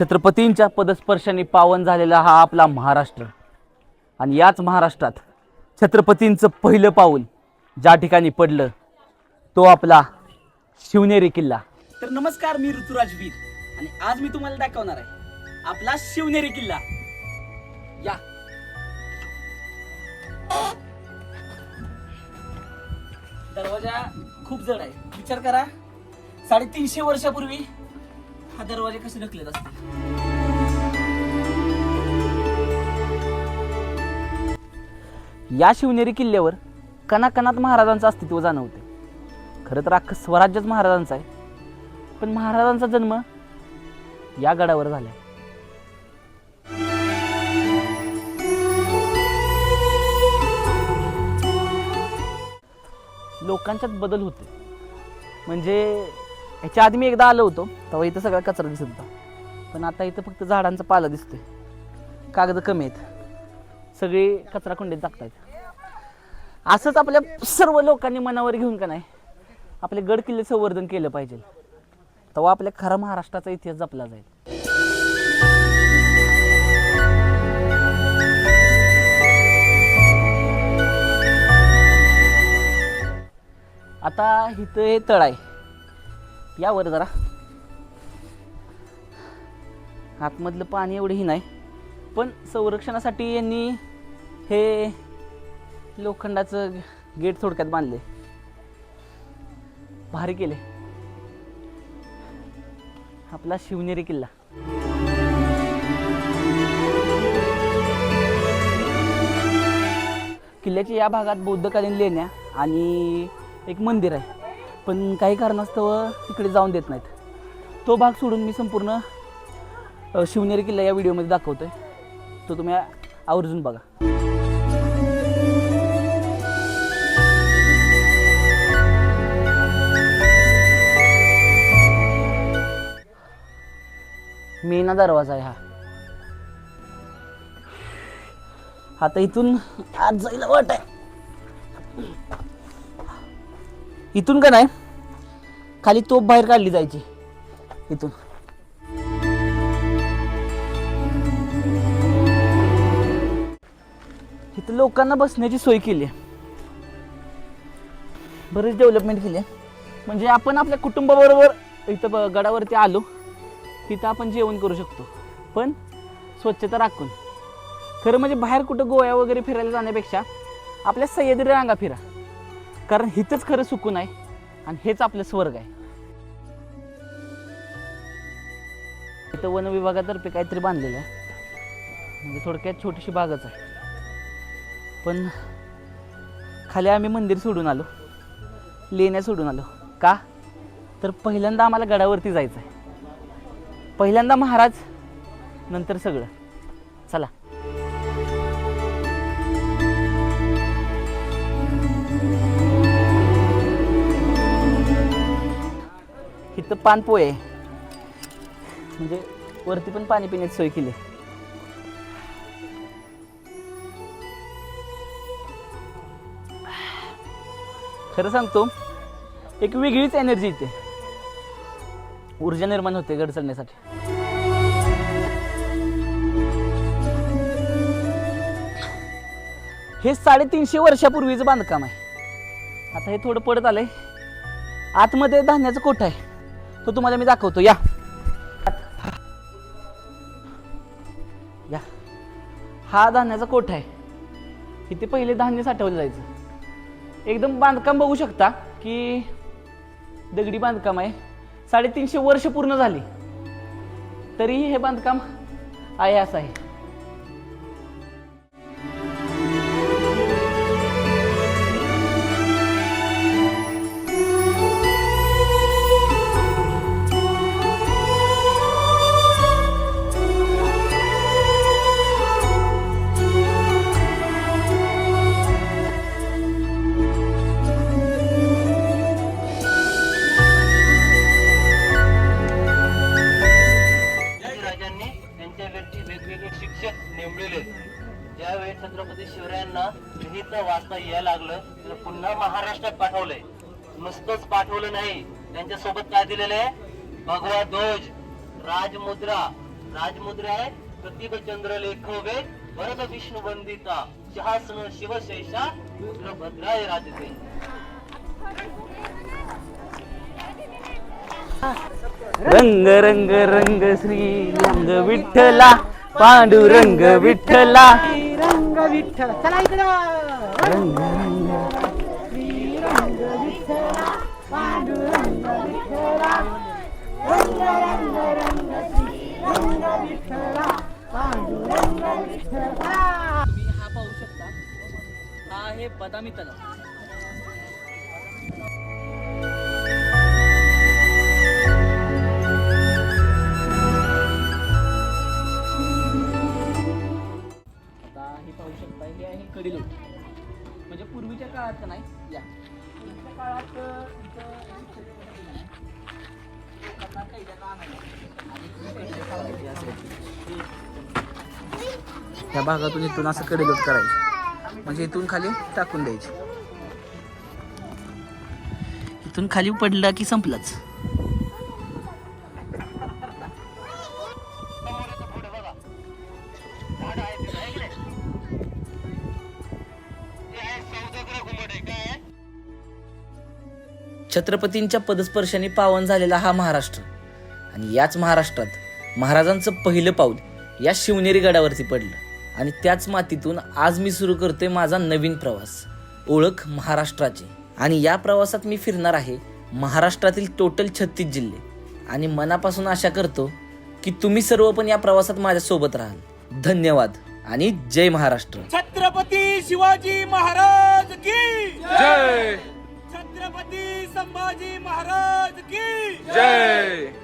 छत्रपतींच्या पदस्पर्शाने पावन झालेला हा आपला महाराष्ट्र. आणि याच महाराष्ट्रात छत्रपतींचं पहिलं पाऊल ज्या ठिकाणी पडलं तो आपला शिवनेरी किल्ला. तर नमस्कार मी ऋतुराज वीर. आणि आज मी तुम्हाला दाखवणार आहे आपला शिवनेरी किल्ला. या. दरवाजा खूप जड आहे. विचार करा. साडेतीनशे वर्षापूर्वी हा दरवाजे कसे ढकलेत असतील? या शिवनेरी किल्ल्यावर कणाकणात महाराजांचं अस्तित्व जाणवते. खरं तर अख्खं स्वराज्यच महाराजांचं आहे. पण महाराजांचा जन्म या गडावर झाला लोकांच्यात बदल होते म्हणजे ह्याच्या आधी मी एकदा आलो होतो तेव्हा इथं सगळा कचरा दिसत होता. पण आता इथं फक्त झाडांचा पाला दिसतोय. कागद कमी आहेत. सगळे कचरा कुंडीत टाकतायत. असंच आपल्या सर्व लोकांनी मनावर घेऊन का नाही आपले गड किल्ले संवर्धन केलं पाहिजे. तेव्हा आपल्या खरा महाराष्ट्राचा इतिहास जपला जाईल. आता इथं हे तळ आहे. यावर जरा. आतमधलं पाणी एवढंही नाही पण संरक्षणासाठी यांनी हे लोखंडाचं गेट थोडक्यात बांधले. भारी केले. आपला शिवनेरी किल्ला. किल्ल्याच्या या भागात बौद्धकालीन लेण्या आणि एक मंदिर आहे. पण काही कारणास्तव इकडे जाऊन देत नाहीत. तो भाग सोडून मी संपूर्ण शिवनेरी किल्ला या व्हिडिओमध्ये दाखवतो आहे तो तुम्ही आवर्जून बघा. मेना दरवाजा आहे हा. आता इथून आज जायला वाट आहे. इथून का नाही? खाली तोप बाहेर काढली जायची. इथून. इथं लोकांना बसण्याची सोय केली आहे. बरीच डेव्हलपमेंट केली आहे. म्हणजे आपण आपल्या कुटुंबाबरोबर इथं ब- गडावरती आलो तिथं आपण जेवण करू शकतो. पण स्वच्छता राखून. खरं म्हणजे बाहेर कुठं गोव्या वगैरे फिरायला जाण्यापेक्षा आपल्या सह्याद्री रांगा फिरा. कारण हिथंच खरं सुकून आहे. आणि हेच आपलं स्वर्ग आहे. इथं वन विभागातर्फे काहीतरी बांधलेलं आहे. म्हणजे थोडक्यात छोटीशी बागच आहे. पण खाली आम्ही मंदिर सोडून आलो. लेण्या सोडून आलो. का? तर पहिल्यांदा आम्हाला गडावरती जायचं आहे पहिल्यांदा महाराज नंतर सगळं. चला. इथं पानपोय म्हणजे वरती पण पाणी पिण्याची सोय केली. आहे. खरं सांगतो एक वेगळीच एनर्जी येते. ऊर्जा निर्माण होते गड चढण्यासाठी. हे साडेतीनशे वर्षापूर्वीचं बांधकाम आहे. आता हे थोडं पडत आलंय. आतमध्ये धान्याचं कोठ आहे? तो तुम्हाला मी दाखवतो या. या. हा धान्याचा कोठ आहे? इथे पहिले धान्य साठवलं जायचं. एकदम बांधकाम बघू शकता की दगडी बांधकाम आहे. साडेतीनशे वर्ष पूर्ण झाली. तरीही हे बांधकाम आहे असं आहे. नेमलेले ज्यावेळी छत्रपती शिवरायांना लिहिता वाचता यायला लागलं तर पुन्हा महाराष्ट्रात पाठवलंय. नुसतंच पाठवलं नाही. त्यांच्यासोबत काय दिलेलं आहे? भगवा ध्वज राजमुद्रा. राजमुद्रा आहे प्रतिभ चंद्र लेखोगे वरद विष्णू बंदिता शहासन शिवशेषा रुद्र भद्राय राजते. रंग रंग रंग श्री रंग विठ्ठला. पांडुरंग विठ्ठला. रंग विठ्ठल. चला इकडं. रंग रंग तुम्ही हा पाहू शकता. हा आहे बदामी तलाव. ह्या भागातून इथून असं कडेलोट करायचं. म्हणजे इथून खाली टाकून द्यायचे. इथून खाली पडलं की संपलंच. छत्रपतींच्या पदस्पर्शाने पावन झालेला हा महाराष्ट्र. आणि याच महाराष्ट्रात महाराजांचं पहिलं पाऊल या शिवनेरी गडावरती पडलं. आणि त्याच मातीतून आज मी सुरू करतोय माझा नवीन प्रवास. ओळख महाराष्ट्राची. आणि या प्रवासात मी फिरणार आहे महाराष्ट्रातील टोटल छत्तीस जिल्हे. आणि मनापासून आशा करतो की तुम्ही सर्व पण या प्रवासात माझ्यासोबत राहाल. धन्यवाद आणि जय महाराष्ट्र. छत्रपती शिवाजी महाराज की जय. छत्रपती संभाजी महाराज की जय जय.